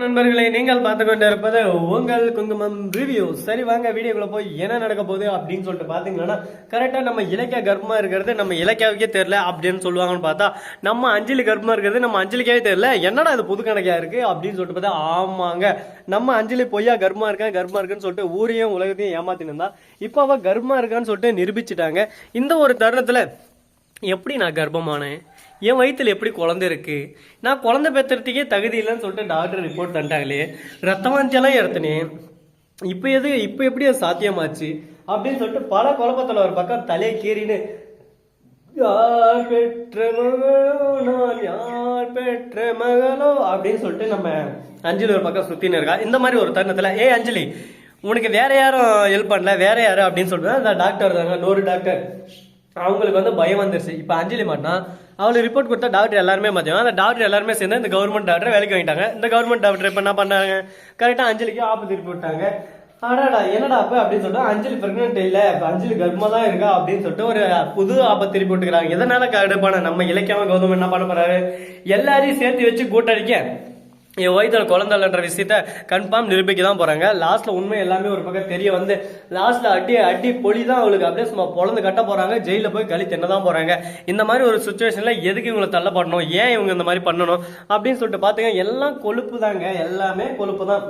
நண்பர்களே நீங்கள் பார்த்து கொண்டு இருப்பது உங்கள் குங்குமம் ரிவ்யூ சரி வாங்க வீடியோக்குள்ள போய் என்ன நடக்க போகுது அப்படின்னு சொல்லிட்டு பார்த்தீங்கன்னா கரெக்டாக நம்ம இலக்கிய கர்ப்பமா இருக்கிறது நம்ம இலக்கியாவுக்கே தெரில அப்படின்னு சொல்லுவாங்கன்னு பார்த்தா நம்ம அஞ்சலி கர்ப்பமா இருக்கிறது நம்ம அஞ்சலிக்கே தெரில என்னடா அது புது கணக்கா இருக்கு அப்படின்னு சொல்லிட்டு பார்த்தா ஆமாங்க. நம்ம அஞ்சலி பொய்யா கர்ப்பமா இருக்கேன் கர்ப்பமா இருக்குன்னு சொல்லிட்டு ஊரையும் உலகத்தையும் ஏமாத்தின்னு இப்போ அவ கர்ப்பமா இருக்கான்னு சொல்லிட்டு நிரூபிச்சிட்டாங்க. இந்த ஒரு தருணத்துல எப்படி நான் கர்ப்பமானேன்? என் வயிற்றில் எப்படி குழந்தை இருக்கு? நான் குழந்தை பெற்றுறதுக்கே தகுதி இல்லைன்னு சொல்லிட்டு டாக்டர் ரிப்போர்ட் தந்துட்டாங்களே. ரத்தவாஞ்செல்லாம் இறத்துனேன் இப்போ எது இப்போ எப்படி அது சாத்தியமாச்சு? அப்படின்னு சொல்லிட்டு பல குழப்பத்தில் ஒரு பக்கம் தலையை கீறின்னு யார் பெற்ற மகளோ நான் யார் பெற்ற மகளோ? அப்படின்னு சொல்லிட்டு நம்ம அஞ்சலி ஒரு பக்கம் சுத்தின்னு இருக்கா. இந்த மாதிரி ஒரு தருணத்தில் ஏய் அஞ்சலி உனக்கு வேற யாரும் ஹெல்ப் பண்ணல வேற யாரும் அப்படின்னு சொல்லிட்டு அந்த டாக்டர் தாங்க நூறு டாக்டர் அவங்களுக்கு வந்து பயம் வந்துருச்சு. இப்போ அஞ்சலி மாட்டினா அவளுக்கு ரிப்போர்ட் கொடுத்தா டாக்டர் எல்லாருமே மாற்றியும் அந்த டாக்டர் எல்லாருமே சேர்ந்து இந்த கவர்மெண்ட் டாக்டரை வேலைக்கு வாங்கிட்டாங்க. இந்த கவர்மெண்ட் டாக்டர் இப்போ என்ன பண்ணாங்க கரெக்டாக அஞ்சலிக்கு ஆப்பு திருப்பி விட்டாங்க. ஆடாடா என்னடா அப்ப அப்படின்னு சொல்லிட்டு அஞ்சலி பிரெக்னென்ட் இல்ல இப்போ அஞ்சலி கர்ப்பமா தான் இருக்கா அப்படின்னு சொல்லிட்டு ஒரு புது ஆபத்து திருப்பி விட்டுக்கிறாங்க எதனால கடுப்பான நம்ம இலக்கியமா கௌதம் என்ன பண்ண போறாரு? எல்லாரையும் சேர்த்து வச்சு கூட்டடிக்க என் வயிற்றுல குழந்தைன்ற விஷயத்த கன்ஃபார்ம் நிரூபிக்க தான் போகிறாங்க லாஸ்ட்டில் உண்மை எல்லாமே ஒரு பக்கம் தெரிய வந்து லாஸ்ட்டில் அடி அடி பொலி தான் அவளுக்கு அப்படியே சும்மா பொழந்து கட்ட போகிறாங்க ஜெயிலில் போய் கழி தின்ன தான் போகிறாங்க இந்த மாதிரி ஒரு சுச்சுவேஷனில் எதுக்கு இவங்களை தள்ளப்படணும்? ஏன் இவங்க இந்த மாதிரி பண்ணணும்? அப்படின்னு சொல்லிட்டு பார்த்தீங்க எல்லாம் கொழுப்பு தாங்க எல்லாமே கொழுப்பு தான்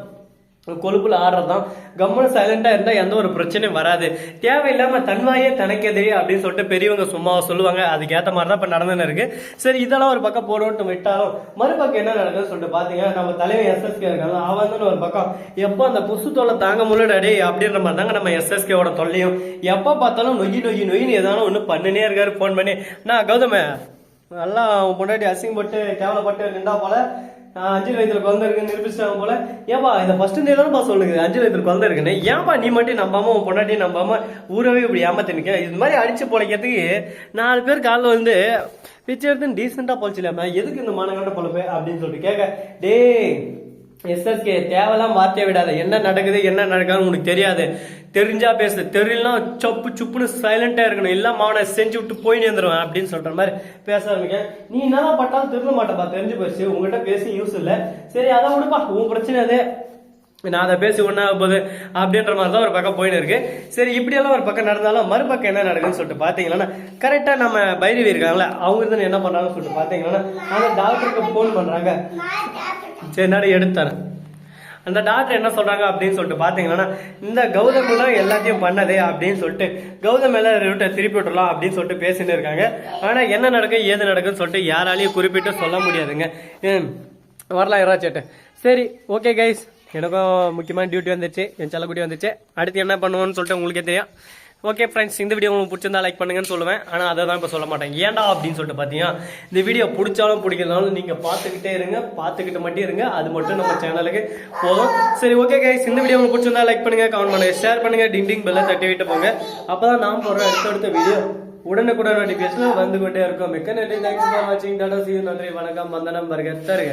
கொழுப்புல ஆடுறதுதான். கம்மன் சைலண்டா இருந்தா எந்த ஒரு பிரச்சனையும் வராது. தேவையில்லாம தன்வாயே தனக்கெதிரி அப்படின்னு சொல்லிட்டு பெரியவங்க சும்மா சொல்லுவாங்க. அதுக்கேத்த மாதிரி தான் இப்ப நடந்துன்னு இருக்கு. சரி இதெல்லாம் ஒரு பக்கம் போடுவோம் விட்டாலும் மறுபக்கம் என்ன நடக்குதுன்னு சொல்லிட்டு பாத்தீங்கன்னா நம்ம தலைவர் எஸ்எஸ்கே இருக்காங்க அவன் ஒரு பக்கம் எப்போ அந்த புசு தொல்லை தாங்க முள்ளடே அப்படின்ற மாதிரி தாங்க நம்ம எஸ்எஸ்கேவோட தொல்லையும். எப்போ பார்த்தாலும் நொய் நொய் நொய்யின்னு ஏதானும் ஒன்று பண்ணினே இருக்காரு ஃபோன் பண்ணி. நான் கௌதம நல்லா முன்னாடி அசிங்கப்பட்டு கேவலப்பட்டு நின்றா போல அஞ்சு வயதுல குழந்தை இருக்குன்னு நிரூபிச்சிட்டாங்க போல. ஏப்பா இந்த ஃபர்ஸ்ட் டேலாம் சொல்லுங்க அஞ்சு வயதுல குழந்தை இருக்குன்னு. ஏன்பா நீ மட்டும் நம்பாம உன் பொண்டாட்டி நம்பாம ஊரவே இப்படி ஏமாத்தி நிக்க? இது மாதிரி அடிச்சு பொழைக்கிறதுக்கு நாலு பேர் காலில் வந்து பிச்சை எடுத்து டீசெண்டா பொழைச்சிலாம எதுக்கு இந்த மானகண்ட பொழப்பு அப்படின்னு சொல்லிட்டு கேட்க டேய் எஸ்எஸ்கே தேவையெல்லாம் வார்த்தையை விடாத. என்ன நடக்குது என்ன நடக்காதுன்னு உனக்கு தெரியாது. தெரிஞ்சா பேசு. தெரியலனா சப்பு சுப்புன்னு சைலண்டா இருக்கணும். இல்ல மாவனை செஞ்சு விட்டு போய் நேர்ந்துருவேன் அப்படின்னு சொல்ற மாதிரி பேச ஆரம்பிக்க. நீ என்னதான் பட்டாலும் திரும்ப மாட்டப்பா தெரிஞ்சு போச்சு. உங்ககிட்ட பேசி யூஸ் இல்ல. சரி அதை விடுப்பா. உன் பிரச்சனை அது. நான் அதை பேசி ஒன்றாக போகுது அப்படின்ற மாதிரி தான் ஒரு பக்கம் போயின்னு இருக்கு. சரி இப்படியெல்லாம் ஒரு பக்கம் நடந்தாலும் மறுபக்கம் என்ன நடக்குதுன்னு சொல்லிட்டு பார்த்தீங்கன்னா கரெக்டாக நம்ம பைரவி இருக்காங்களே அவங்க இருந்து என்ன பண்ணுறாங்கன்னு சொல்லிட்டு பார்த்தீங்கன்னா அந்த டாக்டருக்கு ஃபோன் பண்ணுறாங்க சரி நட எடுத்தாரேன் அந்த டாக்டர் என்ன சொல்றாங்க அப்படின்னு சொல்லிட்டு பாத்தீங்கன்னா இந்த கௌதம் தான் எல்லாத்தையும் பண்ணதே அப்படின்னு சொல்லிட்டு கௌதம் மேல ரூட்டை திருப்பி விட்டுலாம் அப்படின்னு சொல்லிட்டு பேசிட்டு இருக்காங்க. ஆனா என்ன நடக்கும் ஏது நடக்குன்னு சொல்லிட்டு யாராலையும் குறிப்பிட்டு சொல்ல முடியாதுங்க. வரலாம் யாராச்சேட்டு சரி ஓகே கைஸ் எனக்கும் முக்கியமான டியூட்டி வந்துச்சு என் செல்லக்குட்டி வந்துச்சு அடுத்து என்ன பண்ணுவோம்னு சொல்லிட்டு உங்களுக்கே தெரியும். ஓகே ஃப்ரெண்ட்ஸ் இந்த வீடியோ உங்களுக்கு பிடிச்சிருந்தா லைக் பண்ணுங்கன்னு சொல்லுவேன். ஆனால் அதை தான் இப்போ சொல்ல மாட்டேன். ஏன்டா அப்படின்னு சொல்லிட்டு பார்த்தீங்கன்னா இந்த வீடியோ பிடிச்சாலும் பிடிக்கலனாலும் நீங்கள் பார்த்துக்கிட்டே இருங்க பார்த்துக்கிட்டு மட்டும் இருங்க. அது மட்டும் நம்ம சேனலுக்கு போதும். சரி ஓகே கைஸ் இந்த வீடியோ உங்களுக்கு பிடிச்சிருந்தா லைக் பண்ணுங்க கமெண்ட் பண்ணுங்க ஷேர் பண்ணுங்க டிங் டிங் பெல்ல தட்டி விட்டு போங்க. அப்பதான் நான் போடுற அடுத்தடுத்த வீடியோ உடனுக்குடன் நோட்டிஃபிகேஷன் வந்து கொண்டே இருக்கும். மிக்க நன்றி. தேங்க்ஸ் ஃபார் வாட்சிங் டாடா சி நன்றி வணக்கம். வந்தனம். வருக. தருக.